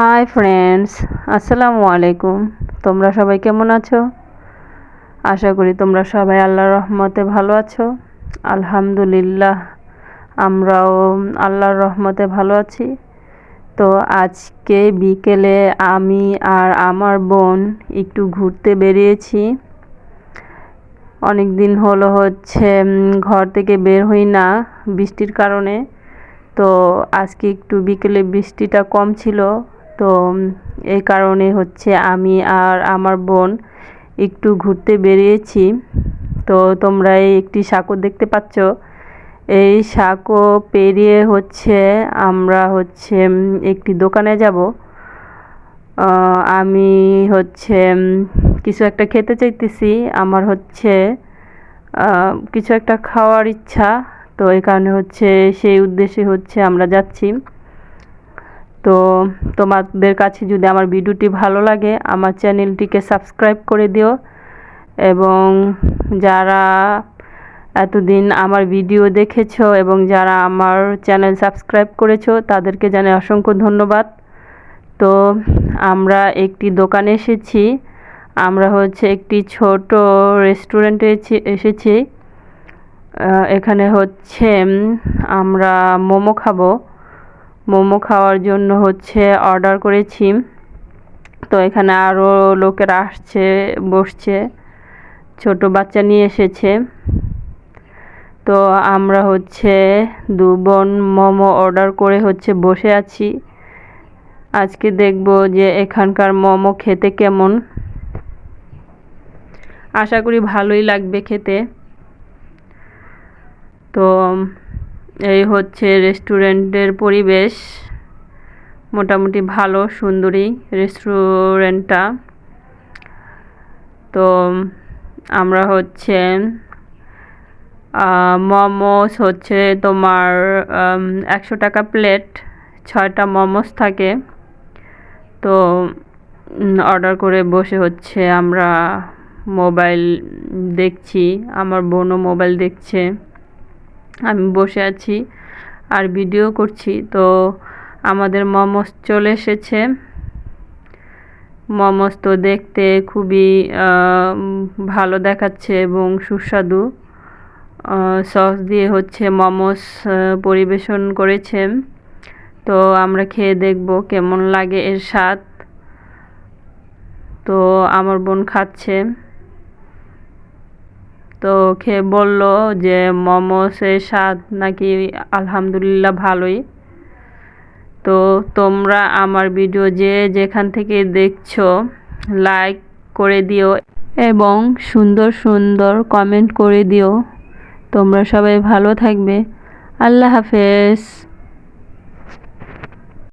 Hi friends আসসালামু আলাইকুম। তোমরা সবাই কেমন আছো? আশা করি তোমরা সবাই আল্লাহর রহমতে ভালো আছো। আলহামদুলিল্লাহ, আমরাও আল্লাহর রহমতে ভালো আছি। তো আজকে বিকেলে আমি আর আমার বোন একটু ঘুরতে বেরিয়েছি। অনেক দিন হলো হচ্ছে ঘর থেকে বের হই না বৃষ্টির কারণে। তো আজকে একটু বিকেলে বৃষ্টিটা কম ছিল। তো এই কারণে হচ্ছে আমি আর আমার বোন একটু ঘুরতে বেরিয়েছি। তো, তোমরা এই একটি সাঁকো দেখতে পাচ্ছ। এই সাঁকো পেরিয়ে হচ্ছে আমরা হচ্ছে একটি দোকানে যাব। আমি হচ্ছে কিছু একটা খেতে চাইতেছি। আমার হচ্ছে কিছু একটা খাওয়ার ইচ্ছা। তো, এই কারণে হচ্ছে, সেই উদ্দেশ্যে হচ্ছে আমরা যাচ্ছি। তো তোমাদের কাছে যদি আমার ভিডিওটি ভালো লাগে, আমার চ্যানেলটিকে সাবস্ক্রাইব করে দিও। এবং যারা এতদিন আমার ভিডিও দেখেছ এবং যারা আমার চ্যানেল সাবস্ক্রাইব করেছ, তাদেরকে জানাই অসংখ্য ধন্যবাদ। তো আমরা একটি দোকানে এসেছি। আমরা হচ্ছে একটি ছোট রেস্টুরেন্টে এসেছি। এখানে হচ্ছে আমরা মোমো খাব। মোমো খাওয়ার জন্য হচ্ছে অর্ডার করেছি। তো এখানে আরও লোকেরা আসছে, বসছে। ছোট বাচ্চা নিয়ে এসেছে। তো আমরা হচ্ছে দু বোন মোমো অর্ডার করে হচ্ছে বসে আছি। আজকে দেখব যে এখানকার মোমো খেতে কেমন। আশা করি ভালোই লাগবে খেতে। তো এই হচ্ছে রেস্টুরেন্টের পরিবেশ। মোটামুটি ভালো, সুন্দরী রেস্টুরেন্টটা। তো আমরা হচ্ছে মোমোস হচ্ছে তোমার একশো টাকা প্লেট, ছয়টা মোমোস থাকে। তো অর্ডার করে বসে হচ্ছে আমরা মোবাইল দেখছি, আমার বোনও মোবাইল দেখছে। আমি বসে আছি আর ভিডিও করছি। তো আমাদের মোমোস চলে এসেছে। মোমোস তো দেখতে খুবই ভালো দেখাচ্ছে এবং সুস্বাদু। সস দিয়ে হচ্ছে মোমোস পরিবেশন করেছে। তো আমরা খেয়ে দেখব কেমন লাগে এর স্বাদ। তো আমার বোন খাচ্ছে। তো খেয়ে বলল যে মোমোসের স্বাদ নাকি আলহামদুলিল্লাহ ভালোই। তো তোমরা আমার ভিডিও যে যেখান থেকে দেখছ, লাইক করে দিও এবং সুন্দর সুন্দর কমেন্ট করে দিও। তোমরা সবাই ভালো থাকবে। আল্লাহ হাফেজ।